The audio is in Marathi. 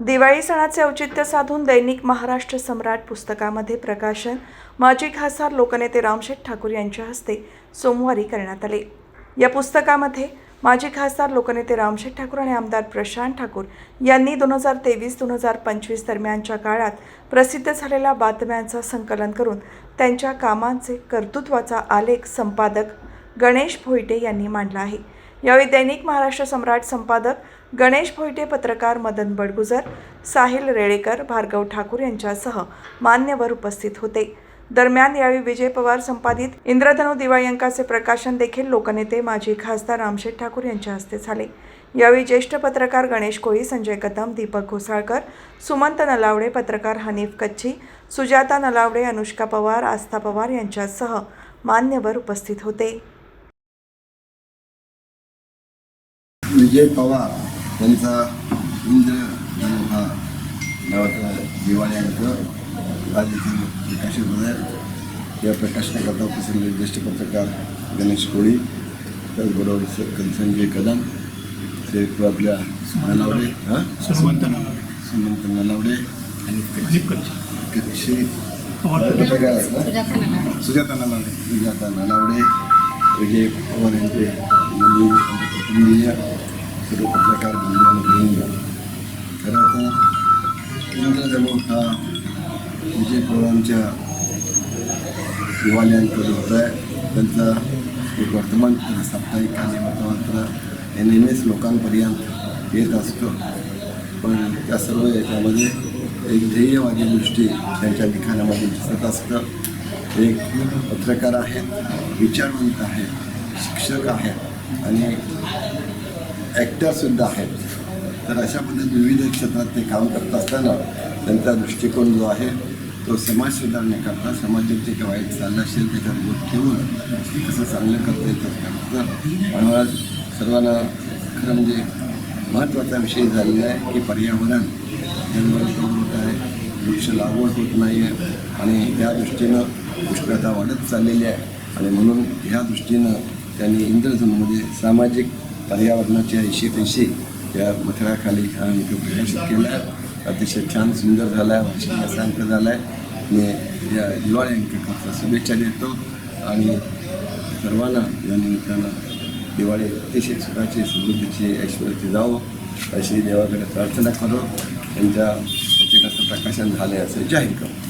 दिवाळी सणाचे औचित्य साधून दैनिक महाराष्ट्र सम्राट पुस्तकामध्ये प्रकाशन माजी खासदार लोकनेते रामशेठ ठाकूर यांच्या हस्ते सोमवारी करण्यात आले. या पुस्तकामध्ये माजी खासदार लोकनेते रामशेठ ठाकूर आणि आमदार प्रशांत ठाकूर यांनी दोन हजार तेवीस दोन हजार पंचवीस दरम्यानच्या काळात प्रसिद्ध झालेल्या बातम्यांचं संकलन करून त्यांच्या कामांचे कर्तृत्वाचा आलेख संपादक गणेश भोईटे यांनी मांडला आहे. यावेळी दैनिक महाराष्ट्र सम्राट संपादक गणेश भोईटे पत्रकार मदन बडगुजर साहिल रेळेकर भार्गव ठाकूर यांच्यासह मान्यवर उपस्थित होते. दरम्यान यावेळी विजय पवार संपादित इंद्रधनु दिवाळी अंकाचे प्रकाशन देखील लोकनेते माजी खासदार रामशेठ ठाकूर यांच्या हस्ते झाले. यावेळी ज्येष्ठ पत्रकार गणेश कोळी संजय कदम दीपक घोसाळकर सुमंत नलावडे पत्रकार हनीफ कच्छी सुजाता नलावडे अनुष्का पवार आस्था पवार यांच्यासह मान्यवर उपस्थित होते. विजय पवार यांचा इंद्र हा नावाचा दिवाळी इथे प्रकाशित होत आहे या प्रकाशनाकरता उपस्थित ज्येष्ठ पत्रकार गणेश कोळी त्याचबरोबर स- संजय कदम ते आपल्या नलावडे हां? सुमंत सुमंत नलावडे कच्ची कच्छी. सुजाता नलावडे सुजाता नलावडे विजय पवार यांचे मुली आणि कुटुंबीय सर्व पत्रकार बंधू आणि खरं तर इंद्रधनु हा विजय पवारांच्या दिवाळ्यांकडे होता आहे त्यांचा एक वर्तमानपत्र साप्ताहिक आणि वर्तमानपत्र हे नेहमीच लोकांपर्यंत येत असतो पण त्या सर्व याच्यामध्ये एक ध्येयवादी दृष्टी त्यांच्या लिखाणामध्ये दिसत असतं एक पत्रकार आहेत विचारवंत आहेत शिक्षक आहेत आणि ॲक्टरसुद्धा आहेत. तर अशा पद्धतीने विविध क्षेत्रात ते काम करत असताना त्यांचा दृष्टिकोन जो आहे तो समाज सुधारण्याकरता समाजात जे काही वाईट चाललं असेल त्याच्यावर बोट ठेवून कसं चांगलं करता येतं करतं. आणि मला सर्वांना खरं म्हणजे महत्त्वाचा विषय झालेला आहे की पर्यावरण. जंगल होत आहे. वृक्ष लागवड होत नाही आहे. आणि या दृष्टीनं उष्णता वाढत चाललेली आहे. आणि म्हणून ह्या दृष्टीनं त्यांनी इंद्रधनमध्ये सामाजिक पर्यावरणाच्या ऐशी पैशी या मथळाखाली हा मी तो प्रदर्शित केला. आहे अतिशय छान सुंदर झाला आहे वार्षिक अंक झाला. आहे मी या दिवाळी अंकाकरता शुभेच्छा देतो. आणि सर्वांना या निमित्तानं दिवाळी अतिशय सुखाची समृद्धीची ऐश्वर्याची जावो. अशी देवाकडे प्रार्थना करो. त्यांच्या प्रत्येकाचं प्रकाशन झाले असं जाहीर करू